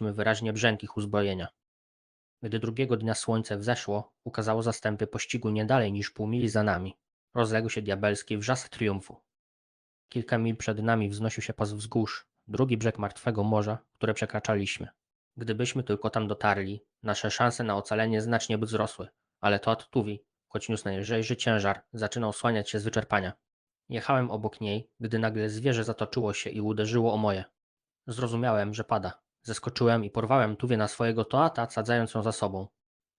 wyraźnie brzęk uzbrojenia. Gdy drugiego dnia słońce wzeszło, ukazało zastępy pościgu nie dalej niż pół mili za nami. Rozległ się diabelski wrzask triumfu. Kilka mil przed nami wznosił się pas wzgórz, drugi brzeg martwego morza, które przekraczaliśmy. Gdybyśmy tylko tam dotarli, nasze szanse na ocalenie znacznie by wzrosły, ale to Tuwi, choć niósł najlżejszy ciężar, zaczynał słaniać się z wyczerpania. Jechałem obok niej, gdy nagle zwierzę zatoczyło się i uderzyło o moje. Zrozumiałem, że pada. Zeskoczyłem i porwałem Tuwię na swojego toata, sadzając ją za sobą.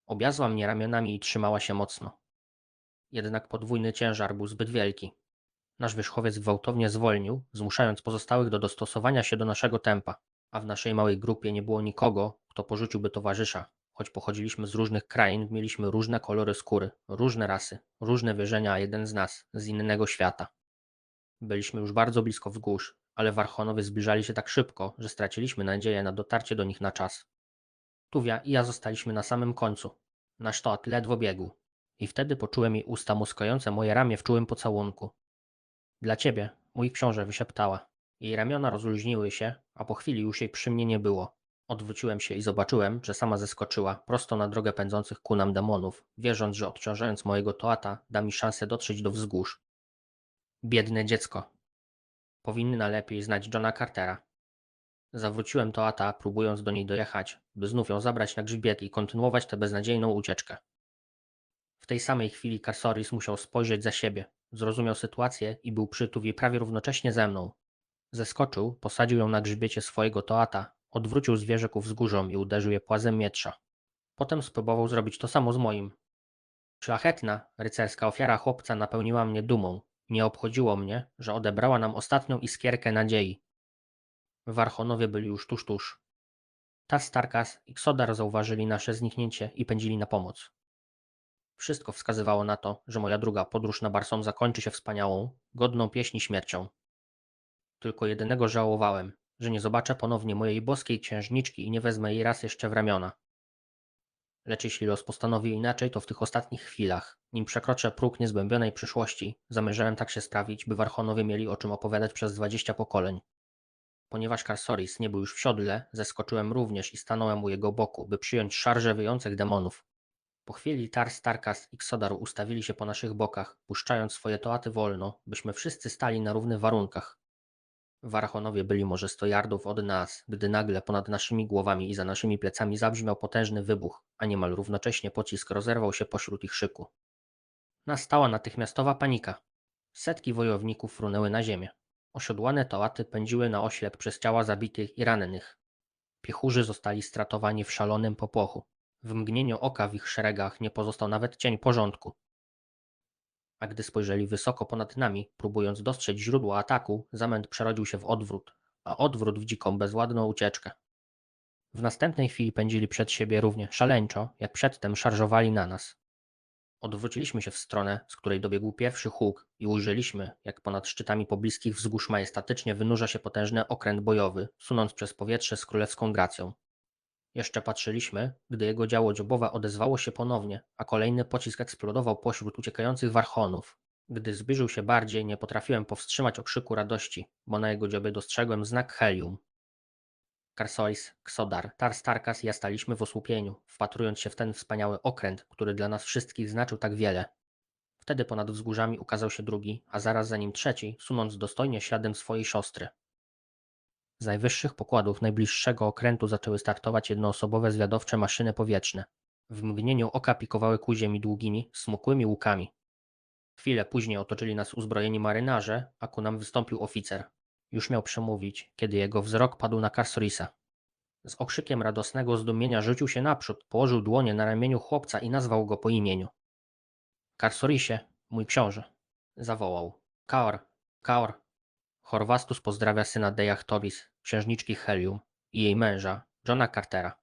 Objazła mnie ramionami i trzymała się mocno. Jednak podwójny ciężar był zbyt wielki. Nasz wierzchowiec gwałtownie zwolnił, zmuszając pozostałych do dostosowania się do naszego tempa, a w naszej małej grupie nie było nikogo, kto porzuciłby towarzysza. Choć pochodziliśmy z różnych krain, mieliśmy różne kolory skóry, różne rasy, różne wierzenia, a jeden z nas z innego świata. Byliśmy już bardzo blisko wzgórz, ale Warchonowie zbliżali się tak szybko, że straciliśmy nadzieję na dotarcie do nich na czas. Tuwia i ja zostaliśmy na samym końcu. Nasz toat ledwo biegł. I wtedy poczułem jej usta muskające moje ramię w czułym pocałunku. Dla ciebie, mój książę, wyszeptała. Jej ramiona rozluźniły się, a po chwili już jej przy mnie nie było. Odwróciłem się i zobaczyłem, że sama zeskoczyła prosto na drogę pędzących ku nam demonów, wierząc, że odciążając mojego toata da mi szansę dotrzeć do wzgórz. Biedne dziecko. Powinna lepiej znać Johna Cartera. Zawróciłem toata, próbując do niej dojechać, by znów ją zabrać na grzbiet i kontynuować tę beznadziejną ucieczkę. W tej samej chwili Carsoris musiał spojrzeć za siebie, zrozumiał sytuację i był przy Tuwi prawie równocześnie ze mną. Zeskoczył, posadził ją na grzbiecie swojego toata, odwrócił zwierzę ku wzgórzom i uderzył je płazem mietrza. Potem spróbował zrobić to samo z moim. Szlachetna, rycerska ofiara chłopca napełniła mnie dumą. Nie obchodziło mnie, że odebrała nam ostatnią iskierkę nadziei. Warchonowie byli już tuż tuż. Tas Tarkas i Ksodar zauważyli nasze zniknięcie i pędzili na pomoc. Wszystko wskazywało na to, że moja druga podróż na Barsom zakończy się wspaniałą, godną pieśni śmiercią. Tylko jedynego żałowałem, że nie zobaczę ponownie mojej boskiej księżniczki i nie wezmę jej raz jeszcze w ramiona. Lecz jeśli los postanowił inaczej, to w tych ostatnich chwilach, nim przekroczę próg niezbębionej przyszłości, zamierzałem tak się sprawić, by Warchonowie mieli o czym opowiadać przez dwadzieścia pokoleń. Ponieważ Karsoris nie był już w siodle, zeskoczyłem również i stanąłem u jego boku, by przyjąć szarże wyjących demonów. Po chwili Tars, Tarkas i Ksodar ustawili się po naszych bokach, puszczając swoje toaty wolno, byśmy wszyscy stali na równych warunkach. Warachonowie byli może sto yardów od nas, gdy nagle ponad naszymi głowami i za naszymi plecami zabrzmiał potężny wybuch, a niemal równocześnie pocisk rozerwał się pośród ich szyku. Nastała natychmiastowa panika. Setki wojowników frunęły na ziemię. Osiodłane toaty pędziły na oślep przez ciała zabitych i rannych. Piechurzy zostali stratowani w szalonym popłochu. W mgnieniu oka w ich szeregach nie pozostał nawet cień porządku. A gdy spojrzeli wysoko ponad nami, próbując dostrzec źródło ataku, zamęt przerodził się w odwrót, a odwrót w dziką, bezładną ucieczkę. W następnej chwili pędzili przed siebie równie szaleńczo, jak przedtem szarżowali na nas. Odwróciliśmy się w stronę, z której dobiegł pierwszy huk i ujrzeliśmy, jak ponad szczytami pobliskich wzgórz majestatycznie wynurza się potężny okręt bojowy, sunąc przez powietrze z królewską gracją. Jeszcze patrzyliśmy, gdy jego działo dziobowe odezwało się ponownie, a kolejny pocisk eksplodował pośród uciekających warchonów. Gdy zbliżył się bardziej, nie potrafiłem powstrzymać okrzyku radości, bo na jego dziobie dostrzegłem znak helium. Karsois, Ksodar, Tarstarkas i ja staliśmy w osłupieniu, wpatrując się w ten wspaniały okręt, który dla nas wszystkich znaczył tak wiele. Wtedy ponad wzgórzami ukazał się drugi, a zaraz za nim trzeci, sunąc dostojnie śladem swojej siostry. Z najwyższych pokładów najbliższego okrętu zaczęły startować jednoosobowe zwiadowcze maszyny powietrzne. W mgnieniu oka pikowały ku ziemi długimi, smukłymi łukami. Chwilę później otoczyli nas uzbrojeni marynarze, a ku nam wystąpił oficer. Już miał przemówić, kiedy jego wzrok padł na Karsorisa. Z okrzykiem radosnego zdumienia rzucił się naprzód, położył dłonie na ramieniu chłopca i nazwał go po imieniu. Karsorisie, mój książę, zawołał. Kaor, Kaor. Horwastus pozdrawia syna Dejach Tobis, księżniczki Helium i jej męża, Johna Cartera.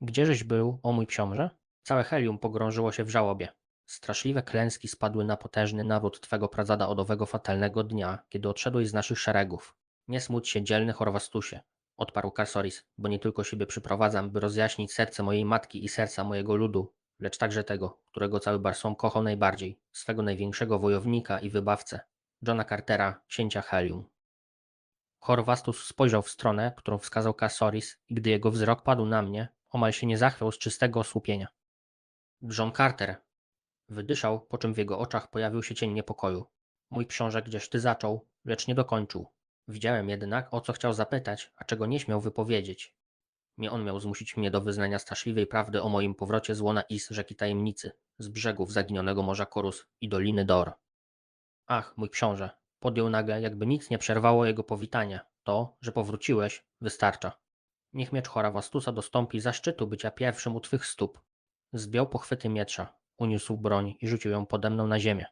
Gdzieżeś był, o mój książę? Całe Helium pogrążyło się w żałobie. Straszliwe klęski spadły na potężny naród twego pradzada od owego fatalnego dnia, kiedy odszedłeś z naszych szeregów. Nie smuć się, dzielny Horwastusie, odparł Karsoris, bo nie tylko siebie przyprowadzam, by rozjaśnić serce mojej matki i serca mojego ludu, lecz także tego, którego cały Barsom kochał najbardziej, swego największego wojownika i wybawcę, Johna Cartera, księcia Helium. Horwastus spojrzał w stronę, którą wskazał Casoris i gdy jego wzrok padł na mnie, omal się nie zachwiał z czystego osłupienia. John Carter! Wydyszał, po czym w jego oczach pojawił się cień niepokoju. Mój książę gdzieś ty zaczął, lecz nie dokończył. Widziałem jednak, o co chciał zapytać, a czego nie śmiał wypowiedzieć. Nie on miał zmusić mnie do wyznania straszliwej prawdy o moim powrocie z łona Is rzeki tajemnicy, z brzegów zaginionego morza Korus i doliny Dor. Ach, mój książę, podjął nagle, jakby nic nie przerwało jego powitania. To, że powróciłeś, wystarcza. Niech miecz Horawastusa dostąpi zaszczytu bycia pierwszym u twych stóp. Zdjął pochwyty miecza, uniósł broń i rzucił ją pode mną na ziemię.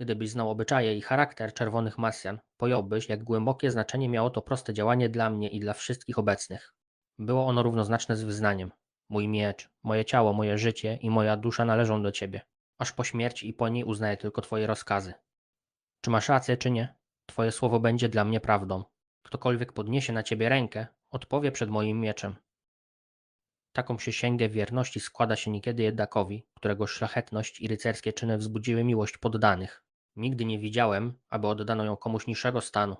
Gdybyś znał obyczaje i charakter czerwonych Masjan, pojąłbyś, jak głębokie znaczenie miało to proste działanie dla mnie i dla wszystkich obecnych. Było ono równoznaczne z wyznaniem. Mój miecz, moje ciało, moje życie i moja dusza należą do ciebie. Aż po śmierci i po niej uznaję tylko twoje rozkazy. Czy masz rację, czy nie? Twoje słowo będzie dla mnie prawdą. Ktokolwiek podniesie na ciebie rękę, odpowie przed moim mieczem. Taką przysięgę wierności składa się niekiedy jednakowi, którego szlachetność i rycerskie czyny wzbudziły miłość poddanych. Nigdy nie widziałem, aby oddano ją komuś niższego stanu.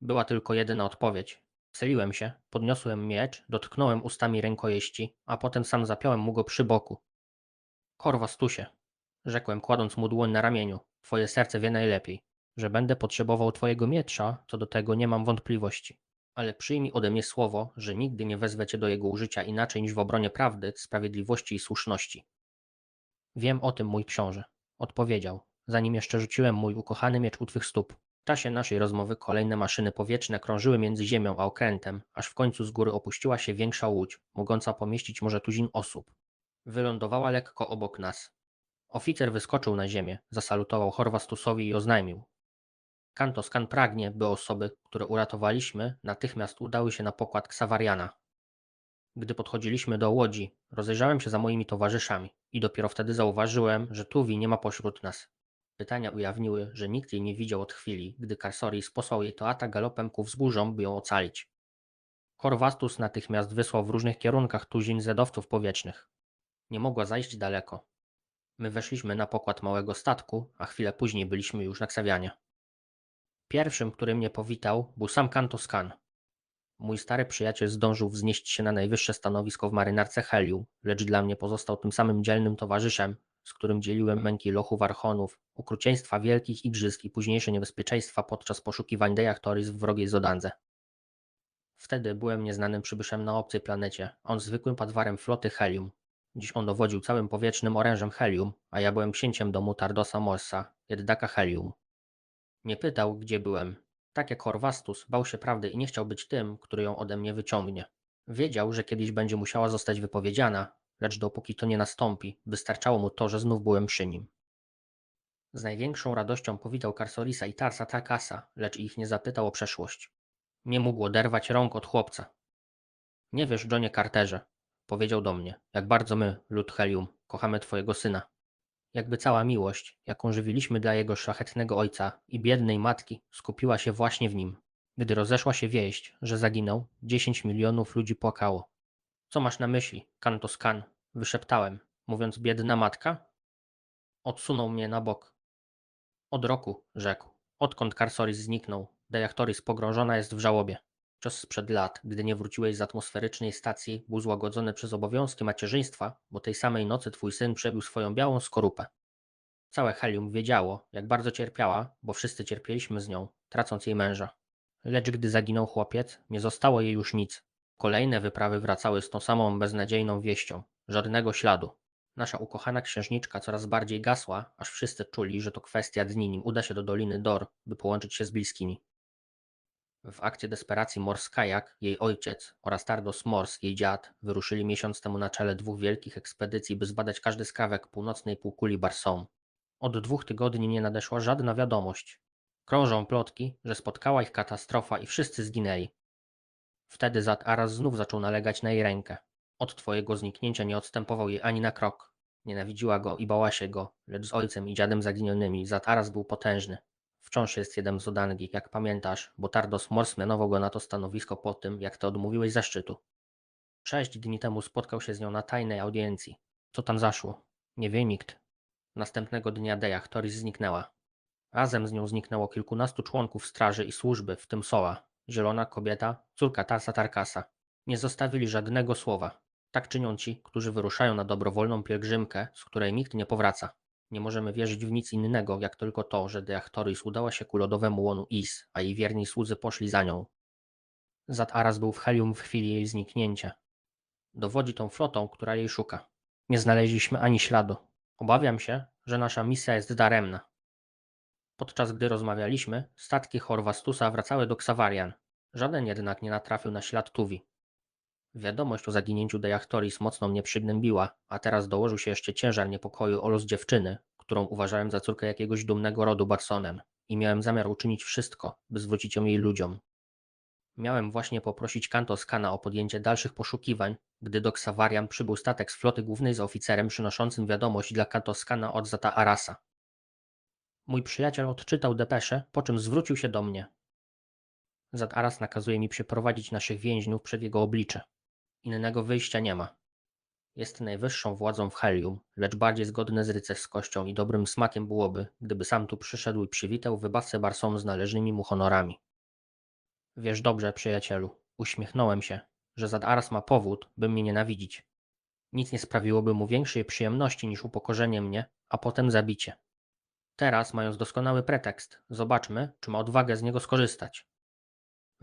Była tylko jedyna odpowiedź. Wceliłem się, podniosłem miecz, dotknąłem ustami rękojeści, a potem sam zapiąłem mu go przy boku. Korwastusie, rzekłem kładąc mu dłoń na ramieniu, twoje serce wie najlepiej, że będę potrzebował twojego miecza, co do tego nie mam wątpliwości. Ale przyjmij ode mnie słowo, że nigdy nie wezwę cię do jego użycia inaczej niż w obronie prawdy, sprawiedliwości i słuszności. Wiem o tym, mój książę, odpowiedział, zanim jeszcze rzuciłem mój ukochany miecz u twych stóp. W czasie naszej rozmowy kolejne maszyny powietrzne krążyły między ziemią a okrętem, aż w końcu z góry opuściła się większa łódź, mogąca pomieścić może tuzin osób. Wylądowała lekko obok nas. Oficer wyskoczył na ziemię, zasalutował Horwastusowi i oznajmił. Kantoskan pragnie, by osoby, które uratowaliśmy, natychmiast udały się na pokład Ksawariana. Gdy podchodziliśmy do łodzi, rozejrzałem się za moimi towarzyszami i dopiero wtedy zauważyłem, że Tuwi nie ma pośród nas. Pytania ujawniły, że nikt jej nie widział od chwili, gdy Karsoris posłał jej Toata galopem ku wzgórzom, by ją ocalić. Korwastus natychmiast wysłał w różnych kierunkach tuzin zedowców powietrznych. Nie mogła zajść daleko. My weszliśmy na pokład małego statku, a chwilę później byliśmy już na Ksawianie. Pierwszym, który mnie powitał, był sam Kantoskan. Mój stary przyjaciel zdążył wznieść się na najwyższe stanowisko w marynarce Helium, lecz dla mnie pozostał tym samym dzielnym towarzyszem, z którym dzieliłem męki lochów archonów, okrucieństwa wielkich igrzysk i późniejsze niebezpieczeństwa podczas poszukiwań Dejaktoris w wrogiej Zodandze. Wtedy byłem nieznanym przybyszem na obcej planecie, on zwykłym padwarem floty Helium. Dziś on dowodził całym powietrznym orężem Helium, a ja byłem księciem domu Tardosa Morsa, jeddaka Helium. Nie pytał, gdzie byłem. Tak jak Horwastus, bał się prawdy i nie chciał być tym, który ją ode mnie wyciągnie. Wiedział, że kiedyś będzie musiała zostać wypowiedziana, lecz dopóki to nie nastąpi, wystarczało mu to, że znów byłem przy nim. Z największą radością powitał Karsolisa i Tarsa Takasa, lecz ich nie zapytał o przeszłość. Nie mógł oderwać rąk od chłopca. Nie wiesz, Johnie Carterze, powiedział do mnie, jak bardzo my, lud Helium, kochamy twojego syna. Jakby cała miłość, jaką żywiliśmy dla jego szlachetnego ojca i biednej matki, skupiła się właśnie w nim. Gdy rozeszła się wieść, że zaginął, dziesięć milionów ludzi płakało. Co masz na myśli, Kantos Kan? Wyszeptałem, mówiąc biedna matka? Odsunął mnie na bok. Od roku, rzekł. Odkąd Karsoris zniknął, Dejaktoris pogrążona jest w żałobie. Czas sprzed lat, gdy nie wróciłeś z atmosferycznej stacji, był złagodzony przez obowiązki macierzyństwa, bo tej samej nocy twój syn przebił swoją białą skorupę. Całe Helium wiedziało, jak bardzo cierpiała, bo wszyscy cierpieliśmy z nią, tracąc jej męża. Lecz gdy zaginął chłopiec, nie zostało jej już nic. Kolejne wyprawy wracały z tą samą beznadziejną wieścią. Żadnego śladu. Nasza ukochana księżniczka coraz bardziej gasła, aż wszyscy czuli, że to kwestia dni, nim uda się do Doliny Dor, by połączyć się z bliskimi. W akcie desperacji Morskajak, jej ojciec oraz Tardos Mors, jej dziad, wyruszyli miesiąc temu na czele dwóch wielkich ekspedycji, by zbadać każdy skrawek północnej półkuli Barson. Od dwóch tygodni nie nadeszła żadna wiadomość. Krążą plotki, że spotkała ich katastrofa i wszyscy zginęli. Wtedy Zat Aras znów zaczął nalegać na jej rękę. Od twojego zniknięcia nie odstępował jej ani na krok. Nienawidziła go i bała się go, lecz z ojcem i dziadem zaginionymi Zat Aras był potężny. Wciąż jest jeden z Odangi, jak pamiętasz, bo Tardos Mors mianował go na to stanowisko po tym, jak ty odmówiłeś zaszczytu. Sześć dni temu spotkał się z nią na tajnej audiencji. Co tam zaszło? Nie wie nikt. Następnego dnia Deja Toris zniknęła. Razem z nią zniknęło kilkunastu członków straży i służby, w tym Soła, zielona kobieta, córka Tarsa Tarkasa. Nie zostawili żadnego słowa. Tak czynią ci, którzy wyruszają na dobrowolną pielgrzymkę, z której nikt nie powraca. Nie możemy wierzyć w nic innego, jak tylko to, że Deachtoris udała się ku lodowemu łonu Is, a jej wierni słudzy poszli za nią. Zat Aras był w Helium w chwili jej zniknięcia. Dowodzi tą flotą, która jej szuka. Nie znaleźliśmy ani śladu. Obawiam się, że nasza misja jest daremna. Podczas gdy rozmawialiśmy, statki Horwastusa wracały do Ksawarian. Żaden jednak nie natrafił na ślad Tuwi. Wiadomość o zaginięciu Deachtoris mocno mnie przygnębiła, a teraz dołożył się jeszcze ciężar niepokoju o los dziewczyny, którą uważałem za córkę jakiegoś dumnego rodu Barsonem i miałem zamiar uczynić wszystko, by zwrócić ją jej ludziom. Miałem właśnie poprosić Kantoskana o podjęcie dalszych poszukiwań, gdy do Ksawarian przybył statek z floty głównej z oficerem przynoszącym wiadomość dla Kantoskana od Zata Arasa. Mój przyjaciel odczytał depeszę, po czym zwrócił się do mnie. Zat Aras nakazuje mi przyprowadzić naszych więźniów przed jego oblicze. Innego wyjścia nie ma. Jest najwyższą władzą w Helium, lecz bardziej zgodne z rycerskością i dobrym smakiem byłoby, gdyby sam tu przyszedł i przywitał wybawcę Barson z należnymi mu honorami. Wiesz dobrze, przyjacielu, uśmiechnąłem się, że Zad Aras ma powód, by mnie nienawidzić. Nic nie sprawiłoby mu większej przyjemności niż upokorzenie mnie, a potem zabicie. Teraz, mając doskonały pretekst, zobaczmy, czy ma odwagę z niego skorzystać.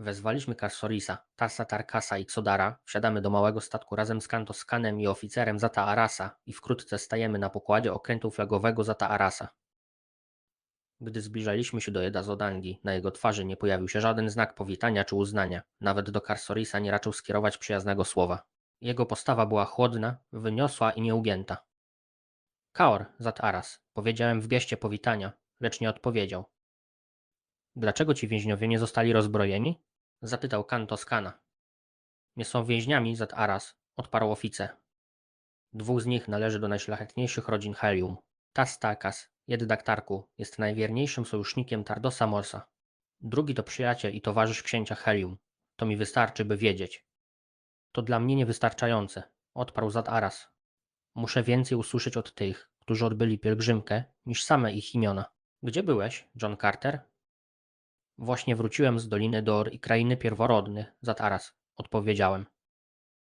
Wezwaliśmy Karsorisa, Tarsa Tarkasa i Xodara, wsiadamy do małego statku razem z Kantoskanem i oficerem Zata Arasa i wkrótce stajemy na pokładzie okrętu flagowego Zata Arasa. Gdy zbliżaliśmy się do Eda Zodangi, na jego twarzy nie pojawił się żaden znak powitania czy uznania, nawet do Karsorisa nie raczył skierować przyjaznego słowa. Jego postawa była chłodna, wyniosła i nieugięta. Kaor, Zat Aras, powiedziałem w geście powitania, lecz nie odpowiedział. Dlaczego ci więźniowie nie zostali rozbrojeni? Zapytał Kan Toskana. Nie są więźniami, Zat Aras, odparł oficer. Dwóch z nich należy do najszlachetniejszych rodzin Helium. Tas Takas, Tarku, jest najwierniejszym sojusznikiem Tardosa Morsa. Drugi to przyjaciel i towarzysz księcia Helium. To mi wystarczy, by wiedzieć. To dla mnie niewystarczające, odparł Zat Aras. Muszę więcej usłyszeć od tych, którzy odbyli pielgrzymkę, niż same ich imiona. Gdzie byłeś, John Carter? Właśnie wróciłem z Doliny Dor i Krainy Pierworodnych, Zataras, odpowiedziałem.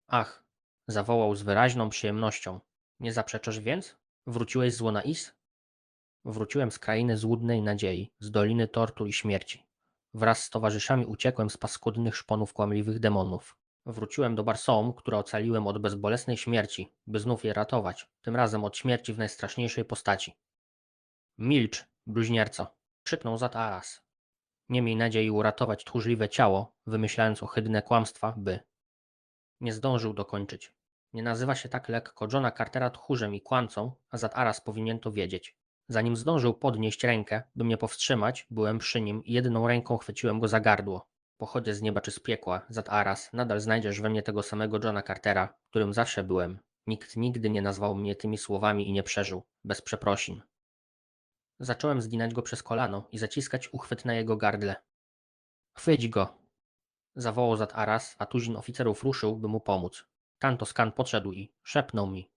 Ach, zawołał z wyraźną przyjemnością. Nie zaprzeczasz więc? Wróciłeś z łona Is? Wróciłem z Krainy Złudnej Nadziei, z Doliny Tortur i Śmierci. Wraz z towarzyszami uciekłem z paskudnych szponów kłamliwych demonów. Wróciłem do Barsoum, które ocaliłem od bezbolesnej śmierci, by znów je ratować, tym razem od śmierci w najstraszniejszej postaci. Milcz, bluźnierco! krzyknął Zataras. Nie miej nadziei uratować tchórzliwe ciało, wymyślając ohydne kłamstwa, by. Nie zdążył dokończyć. Nie nazywa się tak lekko Johna Cartera tchórzem i kłamcą, a Zataras powinien to wiedzieć. Zanim zdążył podnieść rękę, by mnie powstrzymać, byłem przy nim i jedną ręką chwyciłem go za gardło. Pochodzę z nieba czy z piekła, Zataras, nadal znajdziesz we mnie tego samego Johna Cartera, którym zawsze byłem. Nikt nigdy nie nazwał mnie tymi słowami i nie przeżył, bez przeprosin. Zacząłem zginać go przez kolano i zaciskać uchwyt na jego gardle. Chwyć go! Zawołał Zat Aras, a tuzin oficerów ruszył, by mu pomóc. Kanto Skan podszedł i szepnął mi.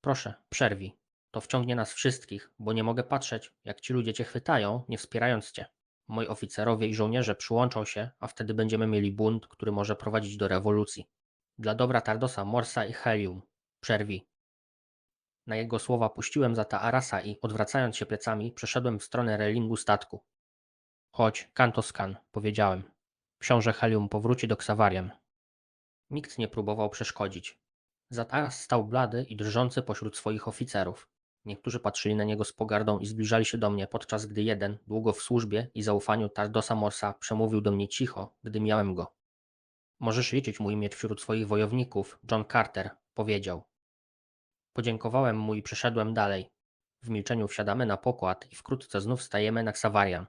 Proszę, przerwij. To wciągnie nas wszystkich, bo nie mogę patrzeć, jak ci ludzie cię chwytają, nie wspierając cię. Moi oficerowie i żołnierze przyłączą się, a wtedy będziemy mieli bunt, który może prowadzić do rewolucji. Dla dobra Tardosa, Morsa i Helium. Przerwij. Na jego słowa puściłem za Arasa i, odwracając się plecami, przeszedłem w stronę relingu statku. Chodź, Kantoskan, powiedziałem. Książę Helium powróci do Ksawarian. Nikt nie próbował przeszkodzić. Zataras stał blady i drżący pośród swoich oficerów. Niektórzy patrzyli na niego z pogardą i zbliżali się do mnie, podczas gdy jeden, długo w służbie i zaufaniu Tardosa Morsa, przemówił do mnie cicho, gdy miałem go. Możesz liczyć mój miecz wśród swoich wojowników, John Carter, powiedział. Podziękowałem mu i przeszedłem dalej. W milczeniu wsiadamy na pokład i wkrótce znów stajemy na Ksawarian.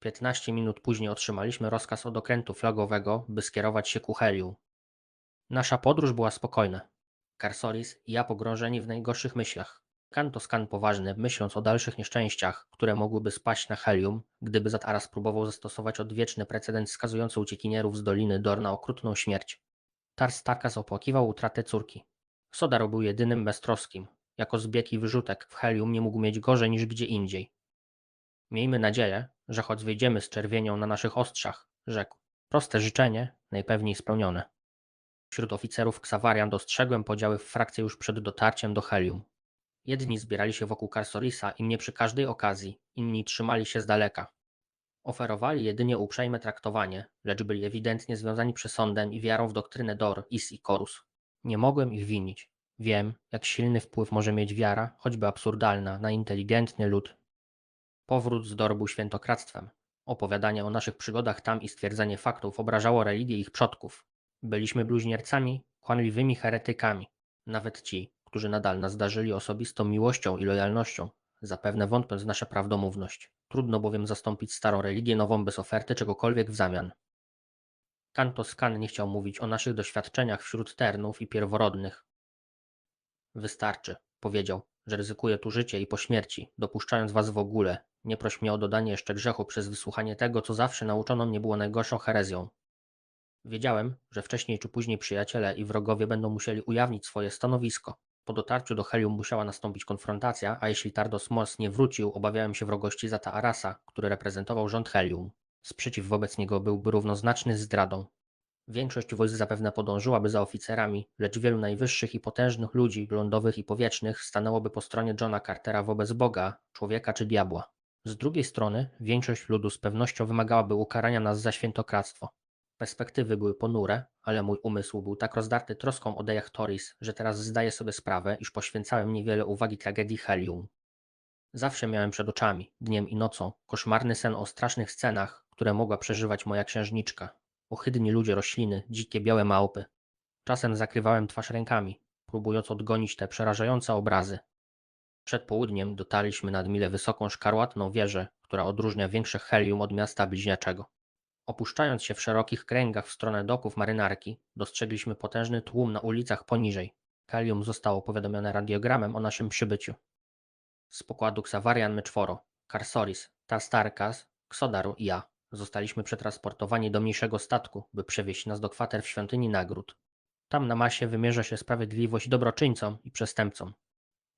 Piętnaście minut później otrzymaliśmy rozkaz od okrętu flagowego, by skierować się ku Heliu. Nasza podróż była spokojna. Karsoris i ja pogrążeni w najgorszych myślach. Kan to skan poważny, myśląc o dalszych nieszczęściach, które mogłyby spaść na Helium, gdyby Zataras próbował zastosować odwieczny precedens skazujący uciekinierów z Doliny Dor na okrutną śmierć. Tars Tarkas opłakiwał utratę córki. Sodar był jedynym beztroskim. Jako zbieg i wyrzutek w Helium nie mógł mieć gorzej niż gdzie indziej. Miejmy nadzieję, że choć wyjdziemy z czerwienią na naszych ostrzach, rzekł. Proste życzenie, najpewniej spełnione. Wśród oficerów Ksawarian dostrzegłem podziały w frakcje już przed dotarciem do Helium. Jedni zbierali się wokół Karsorisa i mnie przy każdej okazji, inni trzymali się z daleka. Oferowali jedynie uprzejme traktowanie, lecz byli ewidentnie związani przesądem i wiarą w doktrynę Dor, Is i Korus. Nie mogłem ich winić. Wiem, jak silny wpływ może mieć wiara, choćby absurdalna, na inteligentny lud. Powrót z Dor był świętokradztwem. Opowiadanie o naszych przygodach tam i stwierdzenie faktów obrażało religię ich przodków. Byliśmy bluźniercami, kłamliwymi heretykami. Nawet ci, którzy nadal nas darzyli osobistą miłością i lojalnością, zapewne wątpiąc w nasze prawdomówność. Trudno bowiem zastąpić starą religię nową bez oferty czegokolwiek w zamian. Kanto Skan nie chciał mówić o naszych doświadczeniach wśród ternów i pierworodnych. Wystarczy, powiedział, że ryzykuję tu życie i po śmierci, dopuszczając was w ogóle. Nie proś mnie o dodanie jeszcze grzechu przez wysłuchanie tego, co zawsze nauczono mnie było najgorszą herezją. Wiedziałem, że wcześniej czy później przyjaciele i wrogowie będą musieli ujawnić swoje stanowisko. Po dotarciu do Helium musiała nastąpić konfrontacja, a jeśli Tardos Mos nie wrócił, obawiałem się wrogości Zata Arasa, który reprezentował rząd Helium. Sprzeciw wobec niego byłby równoznaczny z zdradą. Większość wojsk zapewne podążyłaby za oficerami, lecz wielu najwyższych i potężnych ludzi, lądowych i powietrznych, stanęłoby po stronie Johna Cartera wobec Boga, człowieka czy diabła. Z drugiej strony, większość ludu z pewnością wymagałaby ukarania nas za świętokradztwo. Perspektywy były ponure, ale mój umysł był tak rozdarty troską o Dejach Toris, że teraz zdaję sobie sprawę, iż poświęcałem niewiele uwagi tragedii Helium. Zawsze miałem przed oczami, dniem i nocą, koszmarny sen o strasznych scenach, które mogła przeżywać moja księżniczka. Ohydni ludzie rośliny, dzikie białe małpy. Czasem zakrywałem twarz rękami, próbując odgonić te przerażające obrazy. Przed południem dotarliśmy nad mile wysoką szkarłatną wieżę, która odróżnia większe Helium od miasta bliźniaczego. Opuszczając się w szerokich kręgach w stronę doków marynarki, dostrzegliśmy potężny tłum na ulicach poniżej. Helium zostało powiadomione radiogramem o naszym przybyciu. Z pokładu Xavarian my czworo, Karsoris, Tastarkas, Ksodaru i ja. Zostaliśmy przetransportowani do mniejszego statku, by przewieźć nas do kwater w świątyni nagród. Tam na masie wymierza się sprawiedliwość dobroczyńcom i przestępcom.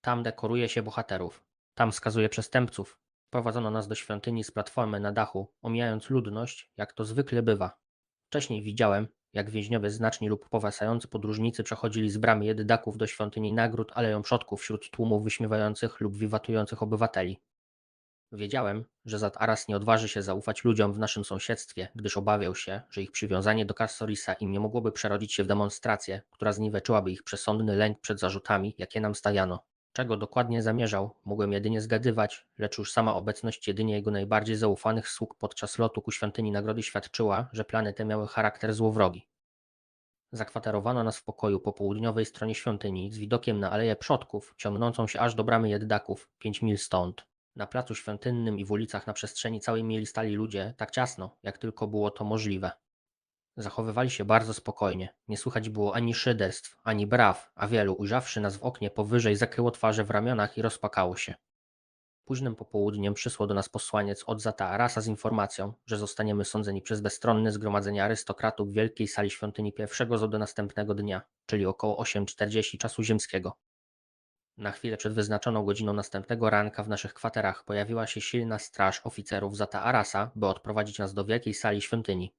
Tam dekoruje się bohaterów. Tam skazuje przestępców. Prowadzono nas do świątyni z platformy na dachu, omijając ludność, jak to zwykle bywa. Wcześniej widziałem, jak więźniowie znaczni lub powracający podróżnicy przechodzili z bramy jeddaków do świątyni nagród aleją przodków wśród tłumów wyśmiewających lub wiwatujących obywateli. Wiedziałem, że Zat Aras nie odważy się zaufać ludziom w naszym sąsiedztwie, gdyż obawiał się, że ich przywiązanie do Karsorisa im nie mogłoby przerodzić się w demonstrację, która zniweczyłaby ich przesądny lęk przed zarzutami, jakie nam stawiano. Czego dokładnie zamierzał, mogłem jedynie zgadywać, lecz już sama obecność jedynie jego najbardziej zaufanych sług podczas lotu ku świątyni nagrody świadczyła, że plany te miały charakter złowrogi. Zakwaterowano nas w pokoju po południowej stronie świątyni z widokiem na Aleję Przodków, ciągnącą się aż do bramy Jeddaków, pięć mil stąd. Na placu świątynnym i w ulicach na przestrzeni całej mieli stali ludzie, tak ciasno, jak tylko było to możliwe. Zachowywali się bardzo spokojnie. Nie słychać było ani szyderstw, ani braw, a wielu, ujrzawszy nas w oknie powyżej, zakryło twarze w ramionach i rozpakało się. Późnym popołudniem przysłał do nas posłaniec od Zata Arasa z informacją, że zostaniemy sądzeni przez bezstronne zgromadzenie arystokratów w wielkiej sali świątyni pierwszego z do następnego dnia, czyli około 8.40 czasu ziemskiego. Na chwilę przed wyznaczoną godziną następnego ranka w naszych kwaterach pojawiła się silna straż oficerów Zata Arasa, by odprowadzić nas do wielkiej sali świątyni.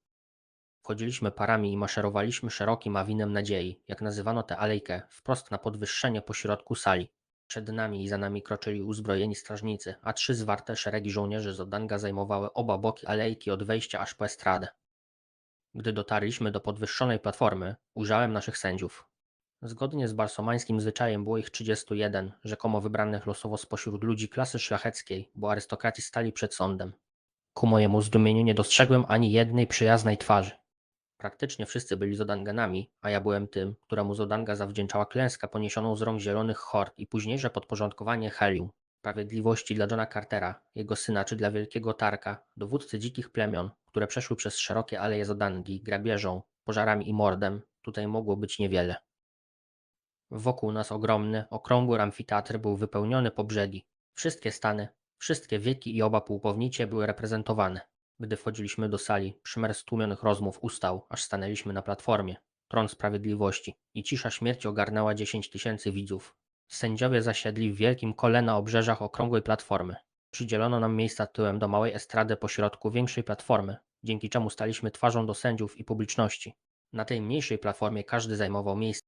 Wchodziliśmy parami i maszerowaliśmy szerokim awinem nadziei, jak nazywano tę alejkę, wprost na podwyższenie pośrodku sali. Przed nami i za nami kroczyli uzbrojeni strażnicy, a trzy zwarte szeregi żołnierzy z Odanga zajmowały oba boki alejki od wejścia aż po estradę. Gdy dotarliśmy do podwyższonej platformy, ujrzałem naszych sędziów. Zgodnie z barsomańskim zwyczajem było ich 31, rzekomo wybranych losowo spośród ludzi klasy szlacheckiej, bo arystokraci stali przed sądem. Ku mojemu zdumieniu nie dostrzegłem ani jednej przyjaznej twarzy. Praktycznie wszyscy byli Zodanganami, a ja byłem tym, któremu Zodanga zawdzięczała klęskę poniesioną z rąk zielonych hord i późniejsze podporządkowanie Helium. Sprawiedliwości dla Johna Cartera, jego syna czy dla Wielkiego Tarka, dowódcy dzikich plemion, które przeszły przez szerokie aleje Zodangi, grabieżą, pożarami i mordem, tutaj mogło być niewiele. Wokół nas ogromny, okrągły amfiteatr był wypełniony po brzegi. Wszystkie stany, wszystkie wieki i oba pułkownicie były reprezentowane. Gdy wchodziliśmy do sali, szmer stłumionych rozmów ustał, aż stanęliśmy na platformie. Tron Sprawiedliwości i cisza śmierci ogarnęła dziesięć tysięcy widzów. Sędziowie zasiedli w wielkim kole na obrzeżach okrągłej platformy. Przydzielono nam miejsca tyłem do małej estrady pośrodku większej platformy, dzięki czemu staliśmy twarzą do sędziów i publiczności. Na tej mniejszej platformie każdy zajmował miejsce.